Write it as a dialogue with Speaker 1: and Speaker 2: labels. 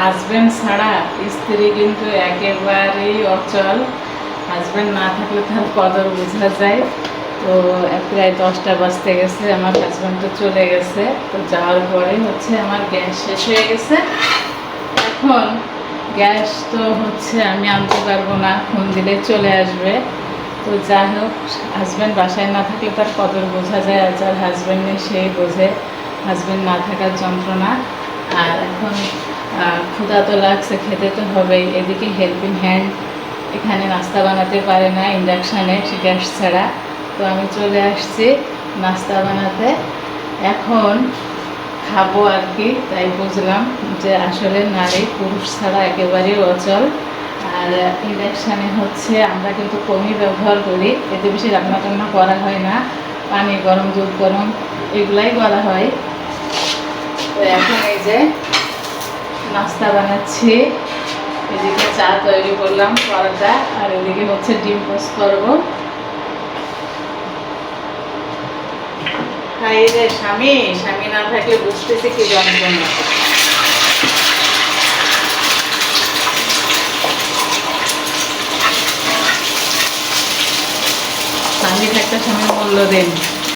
Speaker 1: Husband ছাড়া স্ত্রী কিন্তু একেবারেই অচল। হাজবেন্ড না থাকলে তার কদর বোঝা যায়। তো প্রায় দশটা বাজতে গেছে, আমার হাজবেন্ড তো চলে গেছে। তো যাওয়ার পরে হচ্ছে আমার গ্যাস শেষ হয়ে গেছে। এখন গ্যাস তো হচ্ছে আমি আনতে পারব না, ফোন দিলে চলে আসবে। তো যাই হোক হাজব্যান্ড বাসায় না থাকলে তার কদর বোঝা যায় আর যার হাজব্যান্ড নেই, সেই বোঝে। হাজব্যান্ড না থাকার যন্ত্রণা। আর এখন ক্ষুধা তো লাগছে, খেতে তো হবেই। এদিকে হেল্পিং হ্যান্ড এখানে নাস্তা বানাতে পারে না ইন্ডাকশানে গ্যাস ছাড়া। তো আমি চলে আসছি নাস্তা বানাতে। এখন খাব আর কি, তাই বুঝলাম যে আসলে নারী পুরুষ ছাড়া একেবারেই অচল। আর ইন্ডাকশানে হচ্ছে আমরা কিন্তু কমই ব্যবহার করি, এতে বেশি রান্না টান্না করা হয় না। পানি গরম, দুধ গরম, এগুলাই করা হয়। তো এখন এই যে নাস্তা বানাচ্ছি। এদিকে চা তৈরি করলাম, পরোটা, আর এদিকে হচ্ছে ডিম পোস্ট করব। স্বামী স্বামী না থাকলে বুঝতেছি কি যন্ত্রণা। স্বামী থাকতে স্বামীর মূল্য দেন।